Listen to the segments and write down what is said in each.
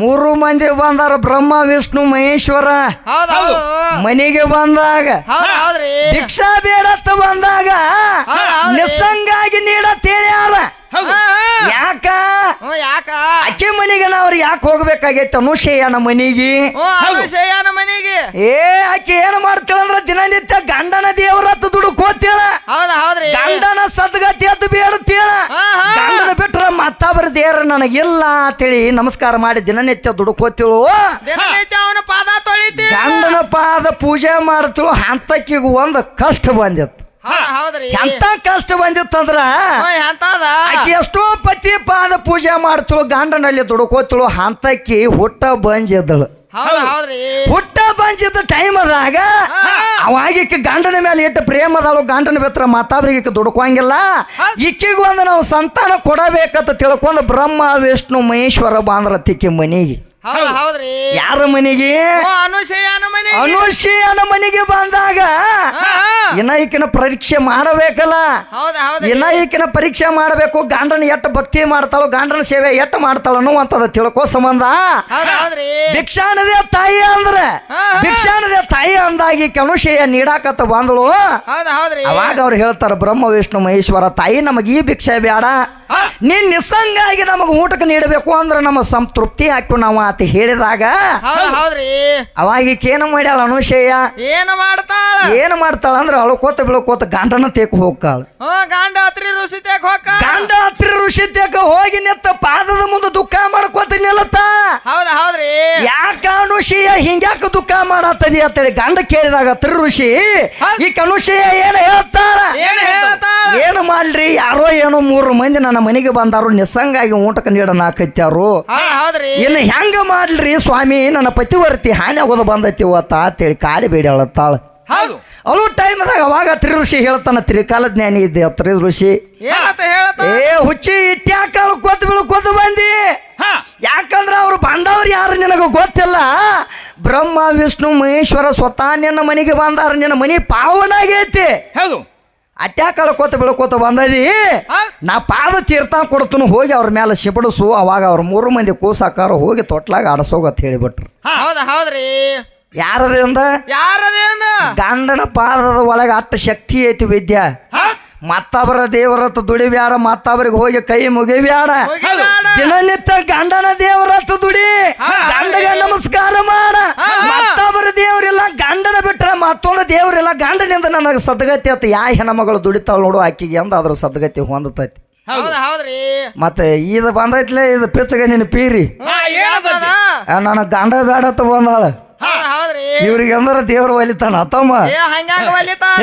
ಮೂರು ಮಂದಿ ಬಂದಾರ ಬ್ರಹ್ಮ ವಿಷ್ಣು ಮಹೇಶ್ವರ. ಹೌದ್ ಮನೆಗೆ ಬಂದಾಗ ಹೌದ್ ಹೌದ್ರಿ. ಭಿಕ್ಷಾ ಬೇಡತ್ತ ಬಂದಾಗ. ನಿಸ್ಸಂಗಾಗಿ ನೀಡತ್ ಹೇಳ್ಯಾರ. ಯಾಕ? ಯಾಕ? ಅಕ್ಕಿ ಮನೆಗೆ ಅವ್ರಿಗೆ ಯಾಕೆ ಹೋಗ್ಬೇಕಾಗೈತೆ ಅನುಶಯ್ಯನ ಮನಿಗೆ. ಅನುಶಯನ ಮನೆಗೆ. ಏ ಆಕಿ ಏನ್ ಮಾಡ್ತಾಳಂದ್ರ ದಿನನಿತ್ಯ ಗಂಡನ ದೇವರತ್ತ ದುಡುಕೋತೇಳ ಹೌದ್ ಹೌದ್ರಿ. ಗಂಡನ ಸದ್ಗತಿ ಹತ್ತು ಬೇಡತ್ತೇಳ. ಗಂಡನ ಬಿಟ್ರ ಮತ್ತೊಬ್ಬರ ದೇವ್ರ ನನಗಿಲ್ಲ ಅಂತೇಳಿ ನಮಸ್ಕಾರ ಮಾಡಿ ದಿನನಿತ್ಯ ದುಡುಕೋತಿಳು. ದಿನನಿತ್ಯ ಅವನ ಪಾದ ತೊಳಿತಿ ಗಂಡನ ಪಾದ ಪೂಜೆ ಮಾಡ್ತಿಳು ಹಂತಕ್ಕಿಗ ಒಂದು ಕಷ್ಟ ಬಂದಿತ್ತು. ಹೌದ್ರಿ. ಎಂತ ಕಷ್ಟ ಬಂದಿತ್ತಂದ್ರ? ಆಕಿ ಎಷ್ಟೋ ಪತಿ ಪಾದ ಪೂಜೆ ಮಾಡ್ತಿಳು ಗಂಡನಲ್ಲಿ ದುಡುಕೋತಿಳು ಹಂತಕ್ಕಿ ಹುಟ್ಟ ಬಂದಿದ್ದಳು. ಹುಟ್ಟ ಬಂಜಿದ್ದ ಟೈಮ್ ಅದಾಗ ಅವಾಗ ಅವಾಗಿಕ್ಕೆ ಗಂಡನ ಮೇಲೆ ಇಟ್ಟು ಪ್ರೇಮ ಅದಾಳು ಗಂಡನ ಬಿತ್ರ ಮಾತಾಬ್ರಿಗೆ ದುಡ್ಕೋಂಗಿಲ್ಲ ಇಕ್ಕಿಗೊಂದು ನಾವು ಸಂತಾನ ಕೊಡಬೇಕಂತ ತಿಳ್ಕೊಂಡು ಬ್ರಹ್ಮ ವಿಷ್ಣು ಮಹೇಶ್ವರ ಬಾಂದ್ರ ತಿಕ್ಕಿ ಮನಿಗೆ. ಹೌದ್ ಹೌದ್ರಿ. ಯಾರ ಮನೆಗೆ? ಅನುಷೇಯನ ಮನೆಗೆ. ಅನುಶೀಯನ ಮನಿಗೆ ಬಂದಾಗ. ಇನ್ನ ಈಕಿನ ಪರೀಕ್ಷೆ ಮಾಡಬೇಕಲ್ಲ? ಹೌದ್ ಇನ್ನ ಈಕಿನ ಪರೀಕ್ಷೆ ಮಾಡಬೇಕು ಗಾಂಡನ ಎಟ್ಟ ಭಕ್ತಿ ಮಾಡ್ತಾಳೋ ಗಾಂಡನ ಸೇವೆ ಎಟ್ಟ ಮಾಡ್ತಾಳ ಅನ್ನುವಂಥದ್ದು ತಿಳ್ಕೋ ಸಂಬಂಧ. ಭಿಕ್ಷಾನದೇ ತಾಯಿ ಅಂದ್ರೆ ಭಿಕ್ಷಾನದ ತಾಯಿ ಅಂದಾಗಿ ಕನುಷೆಯ ನೀಡಾಕತ್ತ ಬಂದಳು. ಅವಾಗ ಅವ್ರು ಹೇಳ್ತಾರ ಬ್ರಹ್ಮ ವಿಷ್ಣು ಮಹೇಶ್ವರ ತಾಯಿ ನಮಗೆ ಈ ಭಿಕ್ಷೆ ಬೇಡ ನೀನ್ ನಿಸ್ಸಂಗಾಗಿ ನಮಗೆ ಊಟಕ್ಕೆ ನೀಡಬೇಕು ಅಂದ್ರೆ ನಮ್ಮ ಸಂತೃಪ್ತಿ ಹಾಕು ನಾವು ಆತ ಹೇಳಿದಾಗ ಹೌದ್ ಹೌದ್ರಿ. ಅವಾಗ ಈಕೇನು ಮಾಡ್ಯಾಳ ಅನುಶಯ್ಯ ಏನು ಮಾಡ್ತಾಳ? ಏನು ಮಾಡ್ತಾಳ ಅಂದ್ರೆ ಅಳ್ಕೋತ ಬೀಳ್ಕೋತ ಗಂಡನ ತೇಕ ಹೋಗ್ತಾಳ. ಗಾಂಡ ಹತ್ರಿ ಋಷಿ ತೇಕ ಹೋಗ ಗಂಡ ಹತ್ರಿ ಋಷಿ ತೇಕ ಹೋಗಿ ನಿತ್ತ ಪಾದದ ಮುಂದೆ ದುಃಖ ಮಾಡ್ಕೋತ ನಿಲ್ಲತ್ತ? ಹೌದ ಹೌದ್ರಿ. ಯಾಕ ಅನುಷಯ ಹಿಂಗ್ಯಾಕ ದುಃಖ ಮಾಡತ್ತದಿ ಅಂತೇಳಿ ಗಂಡ ಕೇಳಿದಾಗ ತ್ರಿ ಋಷಿ ಈ ಕನುಷಿಯ ಏನು ಹೇಳ್ತಾರ ಏನ್ ಹೇಳ್ತಾಳ? ಏನು ಮಾಡ್ರಿ ಯಾರೋ ಏನೋ ಮೂರು ಮಂದಿ ನನ್ನ ಮನೆಗೆ ಬಂದಾರು ನಿಸ್ಸಂಗಾಗಿ ಊಟಕ್ಕೆ ನೀಡನಾಕತ್ಯಾರು ಹಾಕತ್ಯಾರು ಹೌದ್ರಿ. ಇನ್ನು ಹೆಂಗ ಮಾಡ್ಲಿ ಸ್ವಾಮಿ? ನನ್ನ ಪತಿವರ್ತಿ ಹಾನಿ ಆಗೋದು ಬಂದೈತಿ ಇವತ್ತ ಅಂತೇಳಿ ಕಾಡಿ ಬೇಡಿ ಅಳತ್ತಾಳ ಹೌದು. ಟೈಮ್ ಟೈಮ್ದಾಗ ಅವಾಗ ತ್ರಿಋಷಿ ಹೇಳ್ತಾನ ತ್ರಿಕಾಲ ಜ್ಞಾನಿ ಇದ್ದೆ ತ್ರಿಋಷಿ. ಏ ಹುಚ್ಚಿ ಇಟ್ಯಾಕ ಕೊತ್ತು ಬೀಳ್ಕೊತ ಬಂದಿ. ಹಾ. ಯಾಕಂದ್ರ ಅವ್ರು ಬಂದವ್ರು ಯಾರು ನಿನಗ ಗೊತ್ತಿಲ್ಲ? ಬ್ರಹ್ಮ ವಿಷ್ಣು ಮಹೇಶ್ವರ ಸ್ವತಃ ನಿನ್ನ ಮನೆಗೆ ಬಂದಾರ ನಿನ್ನ ಮನಿ ಪಾವನಾಗೈತಿ. ಹೌದು. ಅಟ್ಯಾಕ ಕೊತ್ತ ಬೆಳಕೋತ ಬಂದದಿ. ನಾ ಪಾದ ತೀರ್ಥ ಕೊಡ್ತನು ಹೋಗಿ ಅವ್ರ ಮೇಲೆ ಸಿಬಡಿಸು ಅವಾಗ ಅವ್ರ ಮೂರು ಮಂದಿ ಕೂಸಾಕಾರ ಹೋಗಿ ತೊಟ್ಲಾಗ ಆಡಸೋಗತ್ ಹೇಳಿಬಿಟ್ರು. ಹೌದು ಹೌದ್ರಿ. ಯಾರದಿಂದ ಯಾರದೇನ ಗಂಡನ ಪಾದದ ಒಳಗೆ ಅಟ್ಟ ಶಕ್ತಿ ಐತಿ ವಿದ್ಯಾ. ಮತ್ತೊಬ್ಬರ ದೇವರತ್ತ ದುಡಿಬ್ಯಾಡ ಮತ್ತೊಬ್ಬರಿಗೆ ಹೋಗಿ ಕೈ ಮುಗಿಬ್ಯಾಡ. ದಿನನಿತ್ಯ ಗಂಡನ ದೇವರತ್ತ ದುಡಿ. ಗಂಡಗೆ ನಮಸ್ಕಾರ ಮಾಡ. ಮತ್ತೊಬ್ಬರ ದೇವರಿಲ್ಲ ಗಂಡನ ಬಿಟ್ರ ಮತ್ತೊಂದು ದೇವರಿಲ್ಲ. ಗಂಡನಿಂದ ನನಗೆ ಸದ್ಗತಿ ಆತ. ಯಾ ಹೆಣ್ಮಗಳು ದುಡಿತಾಳ ನೋಡು ಆಕಿಗೆ ಅಂದ ಅದ್ರ ಸದ್ಗತಿ ಹೊಂದತೈತಿ. ಹೌದ್. ಹೌದ್ರಿ. ಮತ್ತೆ ಇದು ಬಂದೈತ್ಲೆ ಇದು ಪಿಚ್ಚಗೆ ನಿನ್ನ ಪೀರಿ. ಹಾ ಏನದ ಆ, ನನಗೆ ಗಂಡ ಬೇಡ ಅಂತ ಬಂದಾಳ. ಹೌದ್ ಹೌದ್ರಿ. ಇವ್ರಿಗೆ ಅಂದ್ರೆ ದೇವ್ರು ಒಲಿತಾನ ಅತ್ತಮ್ಮ ಏ ಹಂಗ್ಯಾಂಗ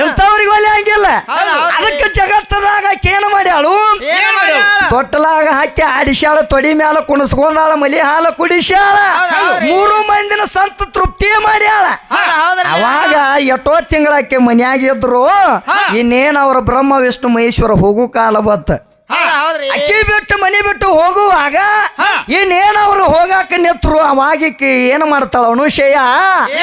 ಎಂತವ್ರಿಗೆ ಒಲೆ ಹಂಗಿಲ್ಲ. ಹೌದ್ ಹೌದ್ರಿ. ಅದಕ್ಕೆ ಜಗತ್ತದಾಗ ಕೇನ ಮಾಡ್ಯಾಳು. ಏನ್ ಮಾಡ್ಯಾಳ. ತೊಟ್ಟಲಾಗ ಹಾಕಿ ಆಡಿಸ್ಯಾಳ ತೊಡಿ ಮ್ಯಾಲ ಕುಣಿಸ್ಕೊಂಡಾಳ ಮಲಿ ಹಾಲ ಕುಡಿಸ್ಯಾಳ. ಹೌದ್ ಹೌದ್ರಿ. ಮೂರು ಮಂದಿನ ಸಂತ ತೃಪ್ತಿ ಮಾಡ್ಯಾಳ. ಹೌದ್ ಹೌದ್ರಿ. ಅವಾಗ ಎಷ್ಟೋ ತಿಂಗಳಕ್ಕೆ ಮನ್ಯಾಗ ಇದ್ರು ಇನ್ನೇನ್ ಅವ್ರ ಬ್ರಹ್ಮ ವಿಷ್ಣು ಮಹೇಶ್ವರ ಹೋಗು ಕಾಲ ಬತ್ತ. ಹೌದ್ರಿ ಅಕ್ಕಿ ಬಿಟ್ಟು ಮನಿ ಬಿಟ್ಟು ಹೋಗುವಾಗ ಇನ್ನೇನ ಅವ್ರು ಹೋಗಾಕ ನಿತ್ರು ಅವಾಗಿ ಏನ್ ಮಾಡ್ತಾಳ ಅನುಷಯ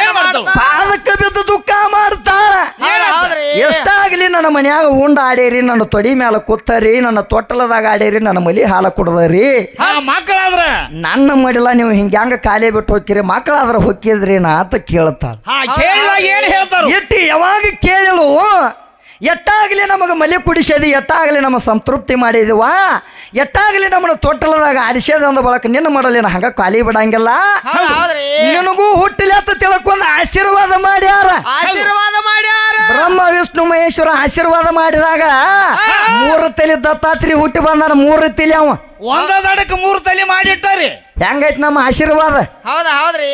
ಏನ್ ಮಾಡ್ತಾಳ? ಪಾದಕ್ಕೆ ಬಿದ್ದು ದುಃಖ ಮಾಡ್ತಾಳ. ಹೌದ್ ಹೌದ್ರಿ. ಎಷ್ಟಾಗ್ಲಿ ನನ್ನ ಮನ್ಯಾಗ ಉಂಡ ಆಡೇರಿ ನನ್ನ ತೊಡಿ ಮ್ಯಾಲ ಕೂತರಿ ನನ್ನ ತೊಟ್ಟಲದಾಗ ಆಡೇರಿ ನನ್ನ ಮಲಿ ಹಾಲ ಕುಡ್ದರಿ. ಹಾ ಮಕ್ಕಳಾದ್ರ ನನ್ನ ಮಡಿಲ ನೀವು ಹಿಂಗ್ಯಾಂಗ ಖಾಲಿ ಬಿಟ್ಟು ಹೋಗ್ತೀರಿ ಮಕ್ಕಳಾದ್ರ ಹೊಕ್ಕಿದ್ರಿ ನಾ ಅಂತ ಕೇಳ್ತಾಳ. ಹಾ ಕೇಳಿದಾಗ ಏನ್ ಹೇಳ್ತಾರ? ಇಟ್ಟಿ ಯಾವಾಗ ಕೇಳಲು ಎಟ್ಟಾಗಲಿ ನಮಗೆ ಮಲೆ ಕುಡಿಸದಿ ಎಟ್ಟಾಗಲಿ ನಮ್ಮ ಸಂತೃಪ್ತಿ ಮಾಡಿದವಾ ಎಟ್ಟಾಗಲಿ ನಮ್ಮನ್ನ ತೊಟ್ಟಲದಾಗ ಆರಿಸ್ಯದ ಅಂದ ಬಳಕ ನಿನ್ನ ಮಾಡಲಿ ನಾ ಹಂಗ ಖಾಲಿ ಬಿಡಂಗಿಲ್ಲ. ನಿನಗೂ ಹುಟ್ಟಿಲಿ ಅಂತ ತಿಳ್ಕೊಂಡು ಆಶೀರ್ವಾದ ಮಾಡ್ಯಾರ. ಆಶೀರ್ವಾದ ಮಾಡ್ಯಾರ. ಬ್ರಹ್ಮ ವಿಷ್ಣು ಮಹೇಶ್ವರ ಆಶೀರ್ವಾದ ಮಾಡಿದಾಗ ಮೂರು ತಲೆ ದತ್ತಾತ್ರಿ ಹುಟ್ಟಿ ಬಂದಾನ ಮೂರು ತಲೆ ಅವ. ಒಂದ ಮೂರು ಮೂರ್ ತಲೆ ಮಾಡಿಟ್ಟಾರಿ. ಹೆಂಗೈತ್ ನಮ್ಮ ಆಶೀರ್ವಾದ? ಹೌದಾ ಹೌದ್ರಿ.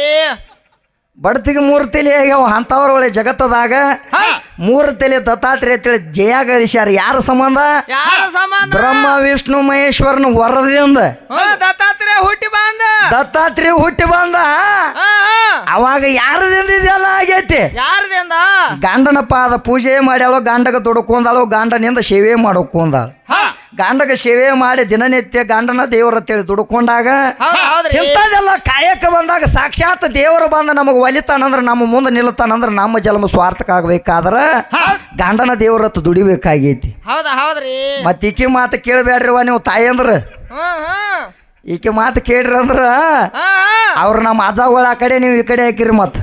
ಬಡತಿಗೆ ಮೂರು ತಲೆ ಆಗ್ಯಾವ ಅಂತವ್ರ ಒಳ್ಳೆ ಜಗತ್ತದಾಗ ಮೂರು ತಲೆ ದತ್ತಾತ್ರಿ ಅಂತೇಳಿ ಜಯ ಗಳಿಸ್ಯಾರ ಯಾರ ಸಂಬಂಧ? ಯಾರ ಸಂಬಂಧ? ಬ್ರಹ್ಮ ವಿಷ್ಣು ಮಹೇಶ್ವರನ ವರದಿಂದ. ದತ್ತಾತ್ರೇಯ ಹುಟ್ಟಿ ಬಂದ. ದತ್ತಾತ್ರಿ ಹುಟ್ಟಿ ಬಂದ. ಹಾ, ಹಾ. ಅವಾಗ ಯಾರದಿಂದ ಇದೆಲ್ಲ ಆಗೈತಿ? ಯಾರ್ದಿಂದ? ಗಂಡನ ಪಾದ ಪೂಜೆ ಮಾಡ್ಯಾಳು ಗಂಡಗ ದುಡ್ಕೊಂಡಾಳು ಗಂಡನಿಂದ ಸೇವೆ ಮಾಡೋಕೊಂದಾಳ ಗಂಡಗ ಸೇವೆ ಮಾಡಿ ದಿನನಿತ್ಯ ಗಂಡನ ದೇವರ ಅಂತೇಳಿ ದುಡ್ಕೊಂಡಾಗ ಇಂಥದೆಲ್ಲ ಕಾಯಕ ಬಂದಾಗ ಸಾಕ್ಷಾತ್ ದೇವರು ಬಂದ ನಮಗೆ ಒಲಿತಾನಂದ್ರೆ ನಮ್ಮ ಮುಂದೆ ನಿಲ್ತಾನಂದ್ರೆ ನಮ್ಮ ಜನ್ಮ ಸ್ವಾರ್ಥಕ ಆಗ್ಬೇಕಾದ್ರ ಗಂಡನ ದೇವರತ್ತು ದುಡಿಬೇಕಾಗೈತಿ. ಮತ್ತೆ ಈಕೆ ಮತ್ ಕೇಳಬೇಡ್ರಿವ ನೀವು ತಾಯಿ ಅಂದ್ರ. ಈಕೆ ಮಾತು ಕೇಳ್ರಿ ಅಂದ್ರ ಅವ್ರು ನಮ್ಮ ಅಜ್ಜಗಳ ಆ ಕಡೆ ನೀವು ಈ ಕಡೆ ಹಾಕಿರಿ ಮತ್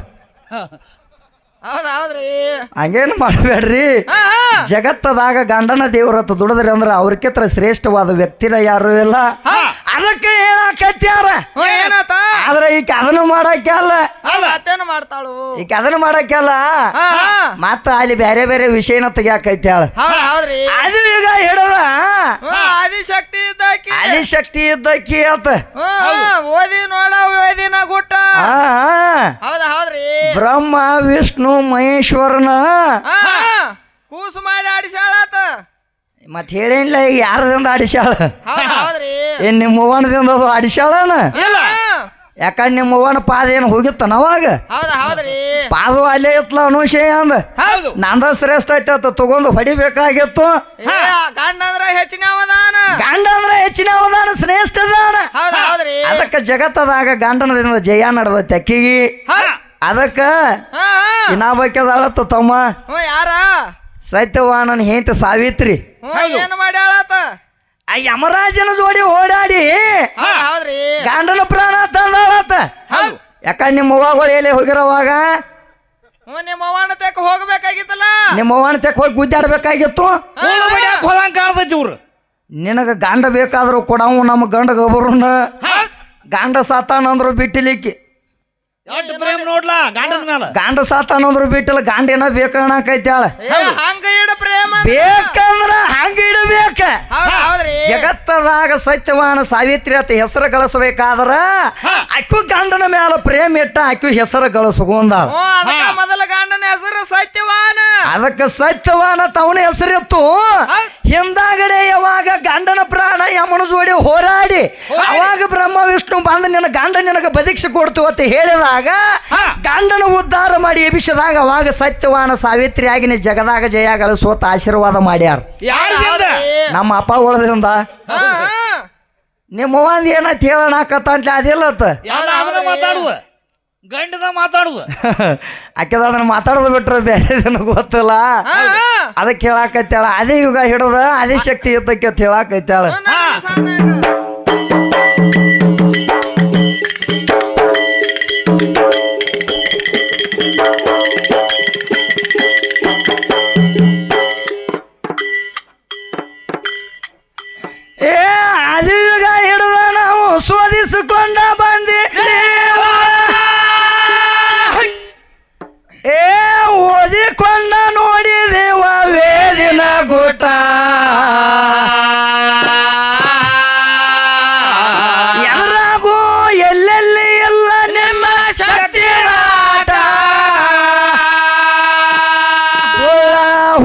ಹಂಗೇನು ಮಾಡಬೇಡ್ರಿ. ಜಗತ್ತದಾಗ ಗಂಡನ ದೇವರತ್ತ ದುಡಿದ್ರಿ ಅಂದ್ರೆ ತರ ಶ್ರೇಷ್ಠವಾದ ವ್ಯಕ್ತಿನ ಯಾರು ಇಲ್ಲ. ಅದಕ್ಕೆ ಹೇಳಾಕತ್ಯಾರ ಏನಾತ? ಆದ್ರೆ ಈಗ ಅದನ್ನು ಮಾಡಕ್ಕೆ ಅಲ್ಲ. ಮತ್ತೇನು ಮಾಡ್ತಾಳು? ಈಗ ಅದನ್ನು ಮಾಡಕ್ಕೆ ಅಲ್ಲ. ಹಾ ಹಾ. ಮತ್ತ ಅಲ್ಲಿ ಬೇರೆ ಬೇರೆ ವಿಷಯನ ತೆಗಿಯಾಕೈತ್ಯಾಳ ಹೌದ್ರಿ. ಅದು ಈಗ ಆದಿಶಕ್ತಿ ಇದ್ದಾಕಿ ಆದಿಶಕ್ತಿ ಇದ್ದಕ್ಕಿ ಅಂತ. ಓದಿ ನೋಡ ಓದಿನ ಗುಟ್ಟ. ಹೌದ ಹೌದ್ರಿ. ಬ್ರಹ್ಮ ವಿಷ್ಣು ಮಹೇಶ್ವರನ. ಕೂಸು ಮಾಡಿ ಆಡಿಸಾಳಾತ ಮತ್ ಹೇಳೇನಿಲ್ಲ ಈಗ ಯಾರದಿಂದ ಆಡಿಸ್ಯಾಳ? ಹೌದ್ ಹೌದ್ರಿ. ಏನ್ ನಿಮ್ಮ ಅವ್ವನದಿಂದ ಅದು ಆಡಿಸ್ಯಾಳನ? ಇಲ್ಲ. ಯಾಕಂದ್ರೆ ನಿಮ್ಮ ಅವ್ವನ ಪಾದ ಏನು ಹೋಗಿತ್ತನ ಅವಾಗ? ಹೌದ ಹೌದ್ರಿ ಪಾದ ಅಲ್ಲೇ ಇತ್ಲ ಅನುಶಯ ಅಂದ. ಹೌದು. ನಂದ ಶ್ರೇಷ್ಠ ಐತೆ ಅಂತ ತಗೊಂಡು ಹೊಡಿಬೇಕಾಗಿತ್ತು. ಏ, ಗಂಡ ಅಂದ್ರ ಹೆಚ್ಚಿನ ಅವದಾನ ಗಂಡ ಅಂದ್ರೆ ಹೆಚ್ಚಿನ ಅವದಾನ ಶ್ರೇಷ್ಠ ಅದಾನ. ಹೌದ ಹೌದ್ರಿ ಅದಕ್ಕೆ ಜಗತ್ತದಾಗ ಗಂಡನದಿಂದ ಜಯ ನಡೆದ ಅಕ್ಕಿಗಿ. ಅದಕ್ಕೆ ಅದಕ್ಕ ಹಾ ಹಾ. ಇನ್ನಾಬೇಕದಾಳತ್ತ ತಮ್ಮ. ಹ್ಞೂ ಯಾರ? ಸತ್ಯವಾನನ ಹೆಂಡತಿ ಸಾವಿತ್ರಿ. ಹ್ಞೂ ಏನು ಮಾಡ್ಯಾಳಾತ ಆ ಯಮರಾಜನ ಜೋಡಿ ಓಡಾಡಿ ಹಾ, ಹೌದ್ರಿ. ಗಂಡನ ಪ್ರಾಣ ತಂದಾಳತ್ತ ಹೌದು. ಯಾಕ ನಿಮ್ಮ ಅವ್ವಗಳು ಎಲ್ಲಿ ಹೋಗಿರೋವಾಗ? ಹ್ಞೂ ನಿಮ್ಮ ಅವ್ವನ ತೆಕ್ ಹೋಗ್ಬೇಕಾಗಿತ್ತಲ್ಲ. ನಿಮ್ಮ ಅವ್ವನ ತೆಕ್ ಹೋಗಿ ಗುದ್ದಾಡ್ಬೇಕಾಗಿತ್ತು? ಕೂಳು ಬಡಿಯಾಕ ಕಾಣ್ತೈತಿ ಇವ್ರು. ನಿನಗ ಗಂಡ ಬೇಕಾದ್ರೂ ಕೊಡವು ನಮ್ಮ ಗಂಡ ಗೊಬ್ಬರನ್ನ ಗಂಡ ಸಾತಾನಂದ್ರು ಬಿಟ್ಟಿಲಿಕ್ಕಿ. ಎಷ್ಟು ಪ್ರೇಮ್ ನೋಡ್ಲಾ? ಗಂಡನ ಗಾಂಡ ಸಾತ ಸಾತಾನಂದ್ರು ಬಿಟ್ಟಿಲ್ಲ ಗಂಡ ಏನೋ ಬೇಕನ್ನಕೈತ್ಯಾಳ ಏ, ಹಂಗ ಇಡ ಪ್ರೇಮ. ಬೇಕಂದ್ರ ಹಂಗ ಇಡಬೇಕ. ಜಗತ್ತದಾಗ ಸತ್ಯವಾನ ಸಾವಿತ್ರಿ ಅಂತ ಹೆಸರು ಗಳಿಸಬೇಕಾದ್ರ ಅಕ್ಕು ಗಂಡನ ಮೇಲೆ ಪ್ರೇಮ ಇಟ್ಟ ಅಕ್ಕು ಹೆಸರು ಗಳಿಸ್ಕೊಂಡಾಳ. ಹ್ಞೂ ಮೊದಲ ಗಂಡನ ಅದಕ್ಕೆ ಸತ್ಯವಾನ ತವನ ಹೆಸರಿತ್ತು. ಹೌದ್. ಹಿಂದಾಗಡೆ ಯಾವಾಗ ಗಂಡನ ಪ್ರಾಣ ಯಮನ ಜೋಡಿ ಹೋರಾಡಿ ಅವಾಗ ಬ್ರಹ್ಮ ವಿಷ್ಣು ಬಂದು ನಿನ್ನ ಗಂಡ ನಿನಗೆ ಬದೀಕ್ಷೆ ಕೊಡ್ತು ಅಂತ ಹೇಳಿದಾಗ ಗಂಡನ ಉದ್ಧಾರ ಮಾಡಿ ಎಬಿಸಿದಾಗ ಅವಾಗ ಸತ್ಯವಾನ ಸಾವಿತ್ರಿ ಆಗಿ ನೀ ಜಗದಾಗ ಜಯ ಗಳಿಸುವತ್ತ ಆಶೀರ್ವಾದ ಮಾಡ್ಯಾರ. ನಮ್ಮ ಅಪ್ಪ ಒಳದ್ರಿಂದ. ನಿಮ್ಮ ಒಂದ್ ಏನತ್ ಹೇಳಣಕತ್ತ ಅಂತ. ಅದಿಲ್ಲ ಗಂಡದ ಮಾತಾಡುದು ಆಕೆದ ಅದನ್ನ ಮಾತಾಡೋದು ಬಿಟ್ರೆ ಬೇರೆ ಗೊತ್ತಿಲ್ಲ. ಅದಕ್ಕೆ ಹೇಳಾಕತ್ತಾಳ ಅದೇ ಯುಗ ಹಿಡದ ಅದೇ ಶಕ್ತಿ ಇದ್ದಕ್ಕೆ ಅಂತ ಹೇಳಾಕತ್ತಾಳ. ಏ ಅದೇ ಯುಗ ಹಿಡದ ನಾವು ಶೋಧಿಸಿಕೊಂಡ ಬಂದಿದ್ದೇವ ಗುಟ ಎಲ್ಲೆಲ್ಲಿ ಎಲ್ಲ ನಿಮ್ಮ ಶಕ್ತಿ ಆಟ?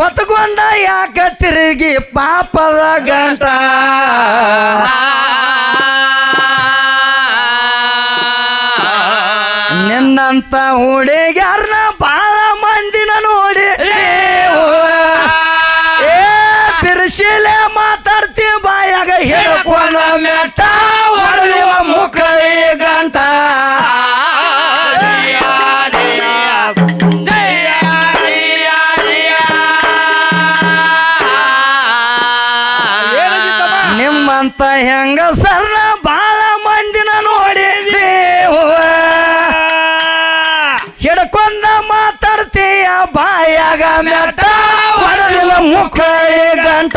ಹೊತ್ಕೊಂಡ ಯಾಕ ತಿರುಗಿ ಪಾಪದ ಗಂಟ? ನಿನ್ನಂತ ಹುಡುಗ್ಯಾರನ ಬಾಳ ಹಿಡ್ಕೊಂಡ ಮೆಟ್ಟ ಹೊಡೆಯುವ ಮುಖಳಿ ಗಂಟ? ನಿಮ್ಮಂತ ಹೆಂಗ ಸರ್ನ ಬಾಳ ಮಂದಿನ ನೋಡಿ ಹಿಡ್ಕೊಂಡ ಮಾತಾಡ್ತೀಯ ಬಾಯಾಗ ಮೆಟ್ಟ ಹೊಡೆಯುವ ಮುಖಳಿ ಗಂಟ